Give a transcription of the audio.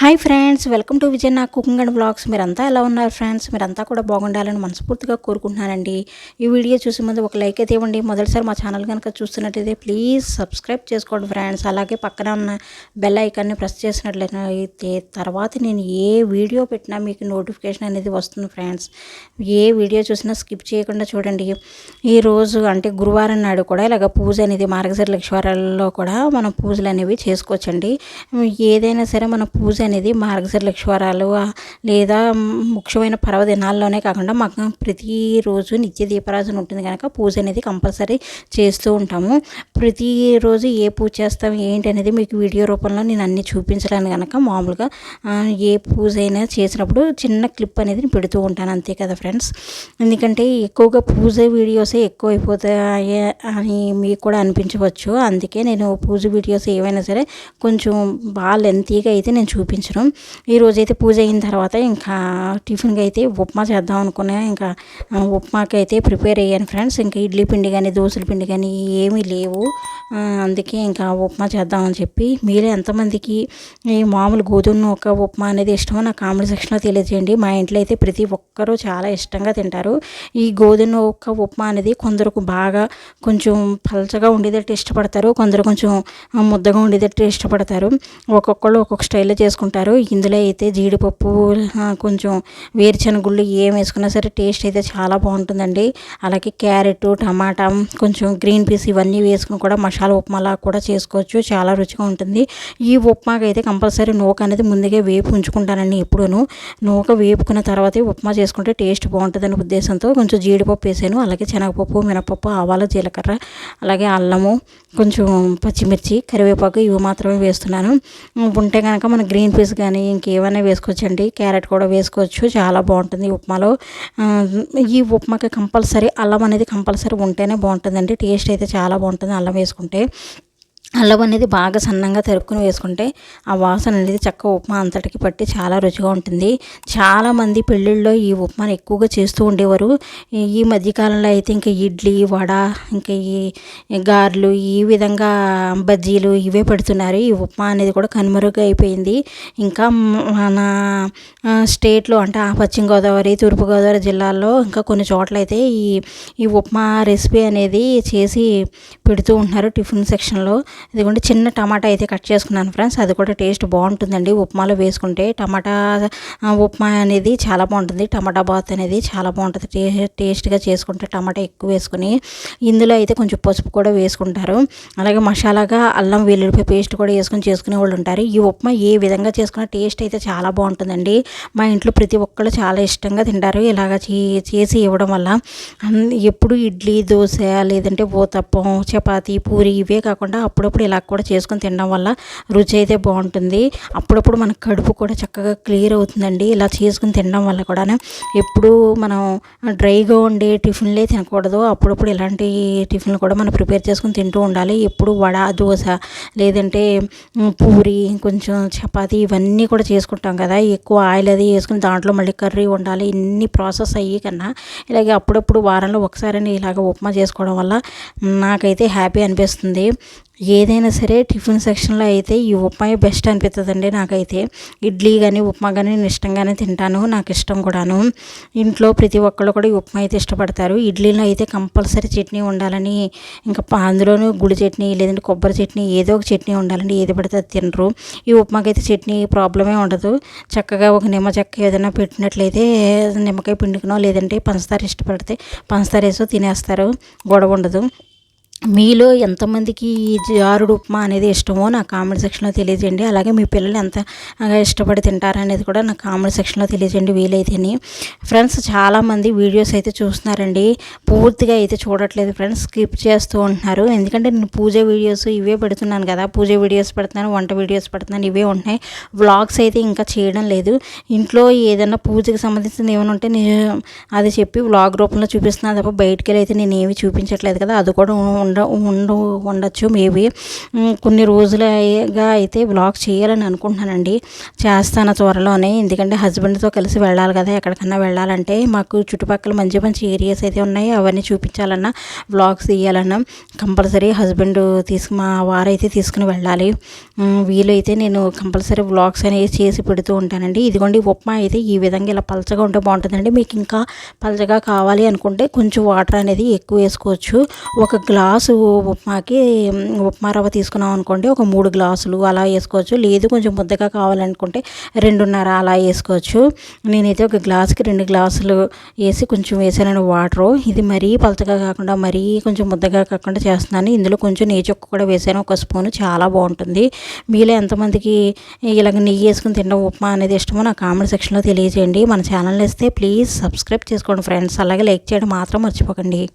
Hi friends welcome to Vijay నా cooking and blogs మీరంతా ఎలా ఉన్నారు ఫ్రెండ్స్? మీరంతా కూడా బాగుండాలని మనస్ఫూర్తిగా కోరుకుంటున్నానండి. ఈ వీడియో చూసే ముందు ఒక లైక్ అయితే ఇవ్వండి. మొదటిసారి మా ఛానల్ కనుక చూస్తున్నట్టయితే ప్లీజ్ సబ్స్క్రైబ్ చేసుకోండి ఫ్రెండ్స్. అలాగే పక్కన ఉన్న బెల్ ఐకాన్ని ప్రెస్ చేసినట్లయితే తర్వాత నేను ఏ వీడియో పెట్టినా మీకు నోటిఫికేషన్ అనేది వస్తుంది ఫ్రెండ్స్. ఏ వీడియో చూసినా స్కిప్ చేయకుండా చూడండి. ఈ రోజు అంటే గురువారం నాడు కూడా ఇలాగ పూజ అనేది మార్గశిర లక్ష్వారాల్లో కూడా మనం పూజలు అనేవి చేసుకోవచ్చండి. ఏదైనా సరే మన పూజ అనేది మార్గశిర లేదా ముఖ్యమైన పర్వదినాల్లోనే కాకుండా మాకు ప్రతిరోజు నిత్య దీపరాజన ఉంటుంది కనుక పూజ అనేది కంపల్సరీ చేస్తూ ఉంటాము. ప్రతిరోజు ఏ పూజ చేస్తాం ఏంటి అనేది మీకు వీడియో రూపంలో నేను అన్ని చూపించలేను కనుక మామూలుగా ఏ పూజ అయినా చేసినప్పుడు చిన్న క్లిప్ అనేది నేను పెడుతూ ఉంటాను అంతే కదా ఫ్రెండ్స్. ఎందుకంటే ఎక్కువగా పూజ వీడియోసే ఎక్కువ అయిపోతాయి అని మీకు కూడా అనిపించవచ్చు. అందుకే నేను పూజ వీడియోస్ ఏవైనా సరే కొంచెం బాగా లెంతీగా అయితే నేను చూపి ఈ ఈరోజు అయితే పూజ అయిన తర్వాత ఇంకా టిఫిన్కి అయితే ఉప్మా చేద్దాం అనుకున్నా. ఇంకా ఉప్మాకి అయితే ప్రిపేర్ అయ్యాను ఫ్రెండ్స్. ఇంకా ఇడ్లీ పిండి కానీ దోశల పిండి కానీ ఏమీ లేవు. అందుకే ఇంకా ఉప్మా చేద్దామని చెప్పి మీరే ఎంతమందికి ఈ మామూలు గోధుమ ఒక ఉప్మా అనేది ఇష్టమో నా కామెంట్ సెక్షన్లో తెలియజేయండి. మా ఇంట్లో అయితే ప్రతి ఒక్కరూ చాలా ఇష్టంగా తింటారు. ఈ గోధుమ ఒక ఉప్మా అనేది కొందరుకు బాగా కొంచెం పలచగా ఉండేటట్టు ఇష్టపడతారు. కొందరు కొంచెం ముద్దగా ఉండేటట్టు ఇష్టపడతారు. ఒక్కొక్కళ్ళు ఒక్కొక్క స్టైల్లో చేసుకుంటారు. ఇందులో అయితే జీడిపప్పు కొంచెం వేరుశనగుళ్ళు ఏం వేసుకున్నా సరే టేస్ట్ అయితే చాలా బాగుంటుందండి. అలాగే క్యారెట్ టమాటా కొంచెం గ్రీన్ పీస్ ఇవన్నీ వేసుకుని కూడా మసాలా ఉప్మాలా కూడా చేసుకోవచ్చు. చాలా రుచిగా ఉంటుంది. ఈ ఉప్మాకి అయితే కంపల్సరీ నూక అనేది ముందుగా వేపు ఉంచుకుంటానండి ఎప్పుడూను నూక వేపుకున్న తర్వాతే ఉప్మా చేసుకుంటే టేస్ట్ బాగుంటుందనే ఉద్దేశంతో కొంచెం జీడిపప్పు వేసాను. అలాగే శనగపప్పు మినపప్పు ఆవాలు జీలకర్ర అలాగే అల్లము కొంచెం పచ్చిమిర్చి కరివేపాకు ఇవి మాత్రమే వేస్తున్నాను. ఉంటే కనుక మన గ్రీన్ పీస్ కానీ ఇంకేమైనా వేసుకోవచ్చండి. క్యారెట్ కూడా వేసుకోవచ్చు. చాలా బాగుంటుంది. ఉప్మాలో ఈ ఉప్మాకి కంపల్సరీ అల్లం అనేది కంపల్సరీ ఉంటేనే బాగుంటుందండి. టేస్ట్ అయితే చాలా బాగుంటుంది అల్లం వేసుకుంటే. అల్లం అనేది బాగా సన్నంగా తరుక్కుని వేసుకుంటే ఆ వాసన అనేది చక్క ఉప్మా అంతటికి పట్టి చాలా రుచిగా ఉంటుంది. చాలామంది పెళ్ళిళ్ళలో ఈ ఉప్మాను ఎక్కువగా చేస్తూ ఉండేవారు. ఈ- మధ్యకాలంలో అయితే ఇంకా ఇడ్లీ వడ ఇంకా ఈ గారెలు ఈ విధంగా బజ్జీలు ఇవే పెడుతున్నారు. ఈ ఉప్మా అనేది కూడా కనుమరుగు అయిపోయింది. ఇంకా మన స్టేట్లో అంటే ఆ పశ్చిమ గోదావరి తూర్పుగోదావరి జిల్లాల్లో ఇంకా కొన్ని చోట్ల అయితే ఈ ఈ ఉప్మా రెసిపీ అనేది చేసి పెడుతూ ఉంటున్నారు టిఫిన్ సెక్షన్లో. ఇదిగోండి చిన్న టమాటా అయితే కట్ చేసుకున్నాను ఫ్రెండ్స్. అది కూడా టేస్ట్ బాగుంటుందండి. ఉప్మాలో వేసుకుంటే టమాటా ఉప్మా అనేది చాలా బాగుంటుంది. టమాటా బాత్ అనేది చాలా బాగుంటుంది. టే టేస్ట్గా చేసుకుంటే టమాటా ఎక్కువ వేసుకుని ఇందులో అయితే కొంచెం పసుపు కూడా వేసుకుంటారు. అలాగే మసాలాగా అల్లం వెల్లుల్లిపాయ పేస్ట్ కూడా వేసుకొని చేసుకునే వాళ్ళు ఉంటారు. ఈ ఉప్మా ఏ విధంగా చేసుకున్న టేస్ట్ అయితే చాలా బాగుంటుందండి. మా ఇంట్లో ప్రతి ఒక్కళ్ళు చాలా ఇష్టంగా తింటారు. ఇలాగ చే- చేసి ఇవ్వడం వల్ల ఎప్పుడు ఇడ్లీ దోశ లేదంటే ఊతప్పం చపాతీ పూరి ఇవే కాకుండా అప్పుడు అప్పుడప్పుడు ఇలా కూడా చేసుకొని తినడం వల్ల రుచి అయితే బాగుంటుంది. అప్పుడప్పుడు మన కడుపు కూడా చక్కగా క్లియర్ అవుతుందండి. ఇలా చేసుకుని తినడం వల్ల కూడా ఎప్పుడు మనం డ్రైగా ఉండే టిఫిన్లే తినకూడదు. అప్పుడప్పుడు ఇలాంటి టిఫిన్లు కూడా మనం ప్రిపేర్ చేసుకుని తింటూ ఉండాలి. ఎప్పుడు వడ దోశ లేదంటే పూరి కొంచెం చపాతి ఇవన్నీ కూడా చేసుకుంటాం కదా. ఎక్కువ ఆయిల్ అది వేసుకుని దాంట్లో మళ్ళీ కర్రీ ఉండాలి ఇన్ని ప్రాసెస్ అయ్యి కన్నా ఇలాగే అప్పుడప్పుడు వారంలో ఒకసారి ఇలాగ ఉప్మా చేసుకోవడం వల్ల నాకైతే హ్యాపీ అనిపిస్తుంది. ఏదైనా సరే టిఫిన్ సెక్షన్లో అయితే ఈ ఉప్మా బెస్ట్ అనిపిస్తుందండి నాకైతే. ఇడ్లీ కానీ ఉప్మా కానీ నేను ఇష్టంగానే తింటాను నాకు ఇష్టం కూడాను. ఇంట్లో ప్రతి ఒక్కళ్ళు కూడా ఈ ఉప్మా అయితే ఇష్టపడతారు. ఇడ్లీలో అయితే కంపల్సరీ చట్నీ ఉండాలని ఇంకా అందులోనూ గుడి చట్నీ లేదంటే కొబ్బరి చట్నీ ఏదో ఒక చట్నీ ఉండాలండి. ఏది పడితే అది తినరు. ఈ ఉప్మాకి అయితే చట్నీ ప్రాబ్లమే ఉండదు. చక్కగా ఒక నిమ్మ చెక్క ఏదైనా పెట్టినట్లయితే నిమ్మకాయ పిండుకునో లేదంటే పంచదార ఇష్టపడితే పంచదార వేసో తినేస్తారు. గొడవ ఉండదు. మీలో ఎంతమందికి ఈ జారుడు ఉప్మా అనేది ఇష్టమో నా కామెంట్ సెక్షన్లో తెలియజేయండి. అలాగే మీ పిల్లలు ఎంత ఇష్టపడి తింటారనేది కూడా నా కామెంట్ సెక్షన్లో తెలియజేయండి వీలైతేని. ఫ్రెండ్స్ చాలామంది వీడియోస్ అయితే చూస్తున్నారండి. పూర్తిగా అయితే చూడట్లేదు ఫ్రెండ్స్ స్కిప్ చేస్తూ ఉంటున్నారు. ఎందుకంటే నేను పూజ వీడియోస్ ఇవే పెడుతున్నాను కదా. పూజ వీడియోస్ పెడుతున్నాను వంట వీడియోస్ పెడుతున్నాను ఇవే ఉంటున్నాయి. వ్లాగ్స్ అయితే ఇంకా చేయడం లేదు. ఇంట్లో ఏదైనా పూజకి సంబంధించిన ఏమైనా ఉంటే నేను అది చెప్పి వ్లాగ్ రూపంలో చూపిస్తున్నాను తప్ప బయటికి వెళ్ళి అయితే నేను ఏమి చూపించట్లేదు కదా. అది కూడా ఉండ ఉండు ఉండొచ్చు. మేబీ కొన్ని రోజులుగా అయితే వ్లాగ్ చేయాలని అనుకుంటున్నానండి. చేస్తాను త్వరలోనే. ఎందుకంటే హస్బెండ్తో కలిసి వెళ్ళాలి కదా ఎక్కడికన్నా వెళ్ళాలంటే మాకు చుట్టుపక్కల మంచి మంచి ఏరియాస్ అయితే ఉన్నాయి. అవన్నీ చూపించాలన్నా వ్లాగ్స్ తీయాలన్నా కంపల్సరీ హస్బెండ్ తీసుకు మా వారైతే తీసుకుని వెళ్ళాలి. వీలైతే నేను కంపల్సరీ వ్లాగ్స్ అనేవి చేసి పెడుతూ ఉంటానండి. ఇదిగోండి ఉప్మా అయితే ఈ విధంగా ఇలా పలచగా ఉంటే బాగుంటుందండి. మీకు ఇంకా పలచగా కావాలి అనుకుంటే కొంచెం వాటర్ అనేది ఎక్కువ వేసుకోవచ్చు. ఒక గ్లాస్ ఉప్మాకి ఉప్మా రవ్వ తీసుకున్నాం అనుకోండి ఒక మూడు గ్లాసులు అలా వేసుకోవచ్చు. లేదు కొంచెం ముద్దగా కావాలనుకుంటే రెండున్నర అలా వేసుకోవచ్చు. నేనైతే ఒక గ్లాసుకి రెండు గ్లాసులు వేసి కొంచెం వేసాను వాటరు. ఇది మరీ పలచగా కాకుండా మరీ కొంచెం ముద్దగా కాకుండా చేస్తున్నాను. ఇందులో కొంచెం నెయ్యి చొక్క కూడా వేసాను. ఒక స్పూన్. చాలా బాగుంటుంది. మీలో ఎంతమందికి ఇలాగ నెయ్యి వేసుకుని తినడం ఉప్మా అనేది ఇష్టమో నా కామెంట్ సెక్షన్లో తెలియజేయండి. మన ఛానల్ ఇస్తే ప్లీజ్ సబ్స్క్రైబ్ చేసుకోండి ఫ్రెండ్స్. అలాగే లైక్ చేయడం మాత్రం మర్చిపోకండి.